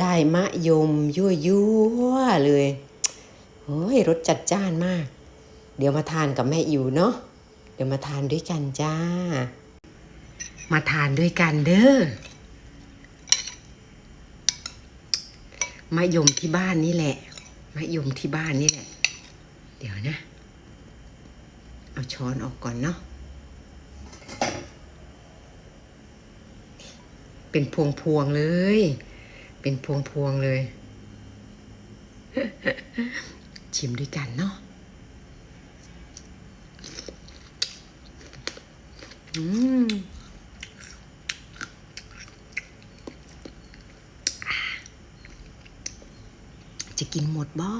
ได้มะยมยั่วยั่วๆเลยโอ้ยรสจัดจ้านมาก เดี๋ยวมาทานกับแม่อิ๋วเนาะเดี๋ยวมาทานด้วยกันจ้า มาทานด้วยกันเด้อมะยมที่บ้านนี่แหละมะยมที่บ้านนี่แหละ เดี๋ยวนะ เอาช้อนออกก่อนเนาะเป็นพวงๆเลย เป็นพวงๆเลย ชิมด้วยกันเนาะอืมจะกินหมดบ่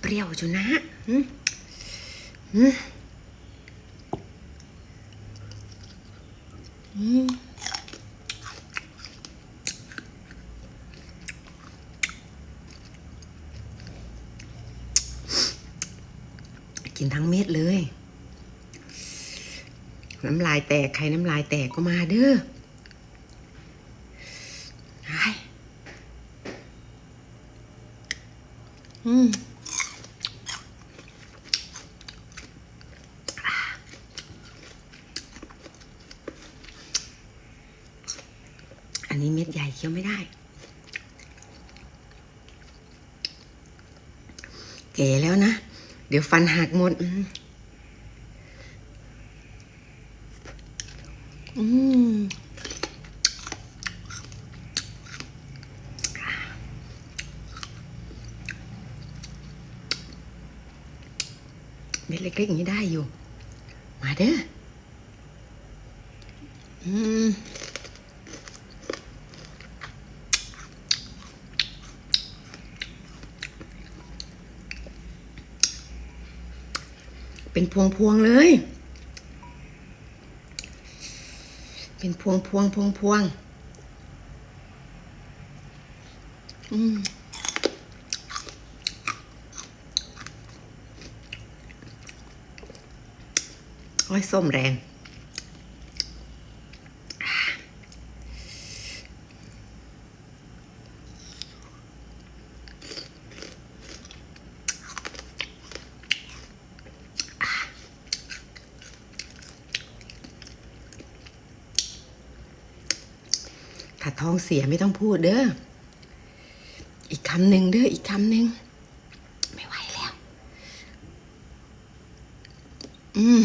เปรี้ยวจุนะอืมอืม กินทั้งเม็ดเลย น้ำลายแตก ใครน้ำลายแตกก็มาเด้ออืมอันนี้เม็ดใหญ่เคี้ยวไม่ได้แก่แล้วนะ เดี๋ยวฟันหักหมด อืมเม็ดเล็กๆอย่างนี้ได้อยู่ มาเด้อ อืม เป็นพวงพวงๆเลย เป็นพวงพวงพวงพวงอืมโอ้ยส้มแรง ถ้าท้องเสียไม่ต้องพูดเด้อ อีกคำหนึ่งเด้อ อีกคำหนึ่งไม่ไหวแล้ว อืม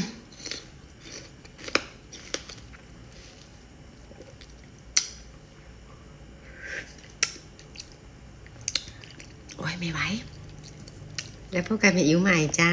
โอ้ยไม่ไหว แล้วพบกันในอิ๋วใหม่จ้า